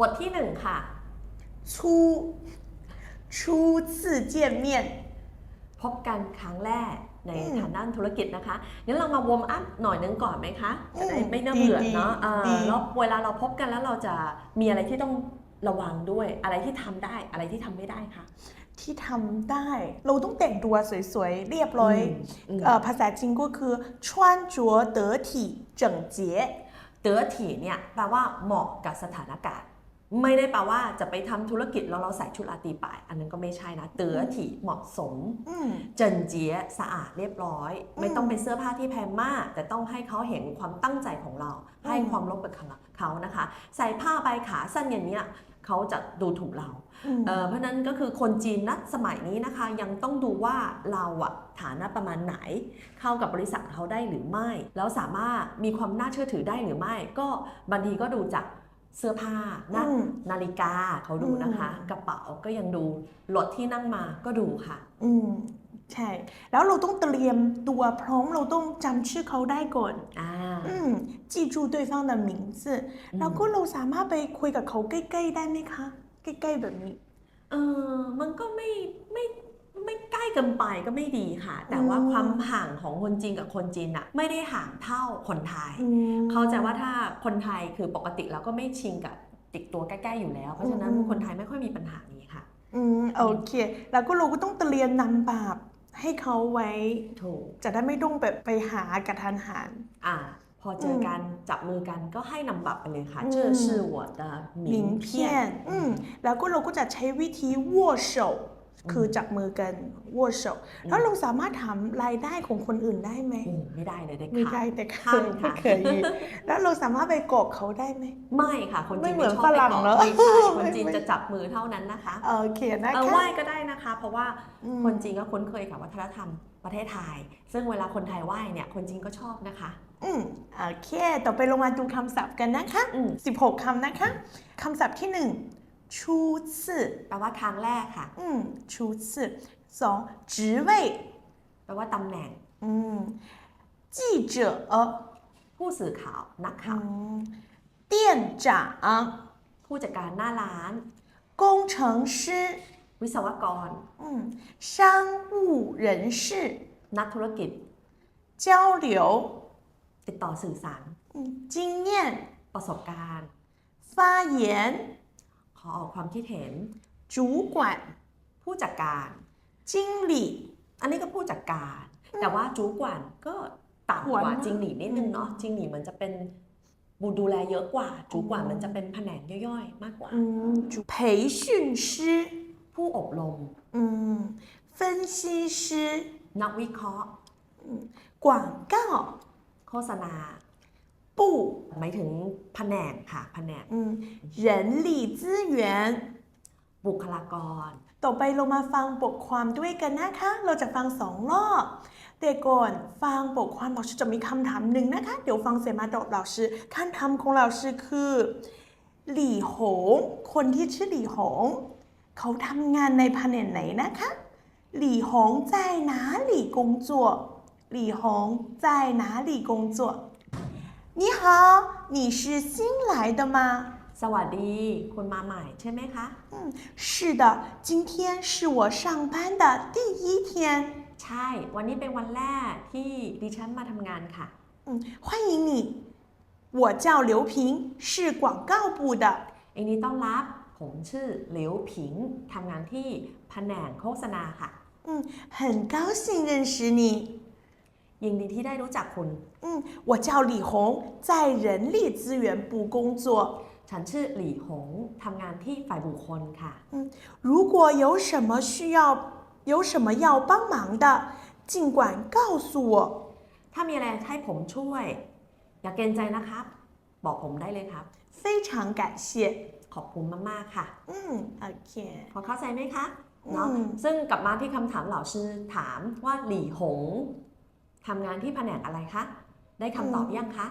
บทที่หนึ่งค่ะ 初初次见面 พบกันครั้งแรกใน อืม ทางด้านธุรกิจนะคะงั้นเรามาวอร์มอัพหน่อยนึงก่อนไหมคะ จะได้ อืม ไม่น่าเบื่อ ดี เนาะ ดี เออ ดี แล้วเวลาเราพบกันแล้วเราจะมีอะไรที่ต้องระวังด้วย อะไรที่ทำได้ อะไรที่ทำไม่ได้คะ ที่ทำได้ เราต้องแต่งตัวสวยๆ เรียบร้อย อืม เอ่อภาษาจีนก็คือ穿着得体整洁 เต๋อถี่เนี่ยแปลว่าเหมาะกับสถานการณ์ ไม่ได้แปลว่าจะไปทำธุรกิจแล้วเราใส่ชุดราตรีไปอันนั้นก็ไม่ใช่นะ เต๋อถี่เหมาะสม อืม เจินเจียสะอาดเรียบร้อยไม่ต้องเป็นเสื้อผ้าที่แพงมาก แต่ต้องให้เขาเห็นความตั้งใจของเรา ให้ความลบกับเขานะคะ ใส่ผ้าใบขาสั้นอย่างเนี้ยเขาจะดูถูกเราอืม เอ่อเพราะฉะนั้นก็คือคนจีนณสมัยนี้นะคะ ยังต้องดูว่าเราอะฐานะประมาณไหน เข้ากับบริษัทเขาได้หรือไม่ แล้วสามารถมีความน่าเชื่อถือได้หรือไม่ ก็บางทีก็ดูจาก เสื้อผ้านะ อืม นาฬิกาเขาดูนะคะ อืม กระเป๋าก็ยังดูรถที่นั่งมาก็ดูค่ะ อืมใช่ แล้วเราต้องเตรียมตัวพร้อมเราต้องจำชื่อเขาได้ก่อน อ่า อืม记住对方的名字แล้วก็เราสามารถไปคุยกับเขาใกล้ๆได้ไหมคะ ใกล้ๆแบบนี้ เออมันก็ไม่ไม่ ไม่ใกล้เกินไปก็ไม่ดีค่ะ แต่ว่า อืม ความห่างของคนจีนกับคนจีนอะไม่ได้ห่างเท่าคนไทย อืม เข้าใจว่าถ้าคนไทยคือปกติเราก็ไม่ชินกับติดตัวใกล้ๆอยู่แล้ว เพราะฉะนั้น อืม คนไทยไม่ค่อยมีปัญหานี้ค่ะ อืมโอเค แล้วก็เราก็ต้องเตรียมนำบาปให้เขาไว้ ถูก จะได้ไม่ต้องแบบไปหากระทันหัน อ่า พอเจอกันจับมือกันก็ให้นำบัตรไปเลยค่ะ อืม 这是我的名名片片อืมแล้วก็เราก็จะใช้วิธี握手 คือจับมือกัน握手แล้วเราสามารถถามรายได้ของคนอื่นได้ไหมอืมไม่ได้เลยเด็กไม่ค่ะได้แต่เคห้ามยค่ะเคยแล้วเราสามารถไปกอกเขาได้ไหมไม่ค่ะ คนไม่จีนเหมืไม่อนชอบฝไปรั่งเกาะเนอะไม่ใช่คนไม่จีนไม่จะจับมือเท่านั้นนะคะโอเคนะเออคะไหว้ก็ได้นะคะ เพราะว่าอืมคนจีนก็คุ้นเคยกับวัฒนธรรมประเทศไทย ซึ่งเวลาคนไทยไหว้เนี่ยคนจีนก็ชอบนะคะอืมโอเค ต่อไปเรามาดูคำศัพท์กันนะคะอืม16คำนะคะคำศัพท์ที่หนึ่ง ชูซื่แปลว่าครั้งแรกค่ะ อืมชูซื่สองจืเว่ยแปลว่าตำแหน่ง อืมจีเจ๋อผู้สื่อข่าวนักข่าวเตี้ยนจ๋าผู้จัดการหน้าร้านกงเฉิงชื่อวิศวกร อืมช่างวู่เหรินชื่อนักธุรกิจ เจ้าเหลียวติดต่อสื่อสาร อืมจิงเนียนประสบการณ์ฟ้าเหยียน ขอออกความคิดเห็น 主管、 ผู้จัดการ 经理、 อันนี้ก็ผู้จัดการ แต่ว่าจูกวนก็ต่ำกว่า หัวหน้า จิงหลีนิดนึงเนาะจิงหลีมันจะเป็นบูดูแลเยอะกว่า จูกวนมันจะเป็นแผนกย่อยๆ มากกว่า 嗯，主培训师、 ผู้อบรม 嗯，分析师、 นักวิเคราะห์ 广告 โฆษณา 部， หมายถึงแผนกค่ะแผนก 嗯，人力资源。 บุคลากร ต่อไปเรามาฟังบทความด้วยกันนะคะ เราจะฟังสองรอบแต่ก่อนฟังบทความเราจะมีคำถามหนึ่งนะคะ เดี๋ยวฟังเสร็จมาตอบเราชื่อคำถามของเราชื่อคือหลี่หง คนที่ชื่อหลี่หง เขาทำงานในแผนกไหนนะคะหลี่หง在哪里工作หลี่หง在哪里工作 你好你是新来的吗 สวัสดี คุณมาใหม่ใช่ไหมคะ 嗯，是的，今天是我上班的第一天。 ใช่ วันนี้เป็นวันแรกที่ดิฉันมาทำงานค่ะ 嗯，欢迎你，我叫刘平，是广告部的。 เอ็นนี้ต้อนรับ ผมชื่อเหลียวผิงทำงานที่แผนกโฆษณาค่ะ 嗯，很高兴认识你。 ยินดีที่ได้รู้จักคุณ อืม我叫李红在人力资源部工作ฉันชื่อหลี่หงทำงานที่ฝ่ายบุคคลค่ะ嗯如果有什么需要有什么要帮忙的尽管告诉我ถ้ามีอะไรให้ผมช่วย อย่าเกรงใจนะครับ บอกผมได้เลยครับ非常感谢ขอบคุณมาก ๆ ค่ะ อืมโอเค พอเข้าใจไหมคะเนาะซึ่งกลับมาที่คำถามเหล่าชื่อถามว่าหลี่หง ทำงานที่แผนกอะไรคะ ได้คำตอบยังคะ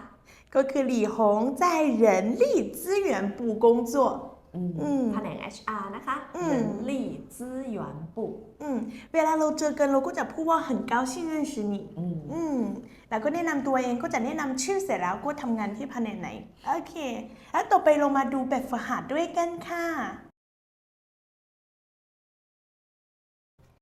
ก็คือหลี่หง在人力资源部工作。 อ อืม อืม แผนก HR นะคะ อืม 人力资源部 อืม เวลาเราเจอกันเราก็จะพูดว่า很高兴认识你 อืม อืม แล้วก็แนะนำตัวเองก็จะแนะนำชื่อเสร็จแล้วก็ทำงานที่แผนกไหน โอเค แล้วต่อไปเรามาดูแบบฝึกหัดด้วยกันค่ะ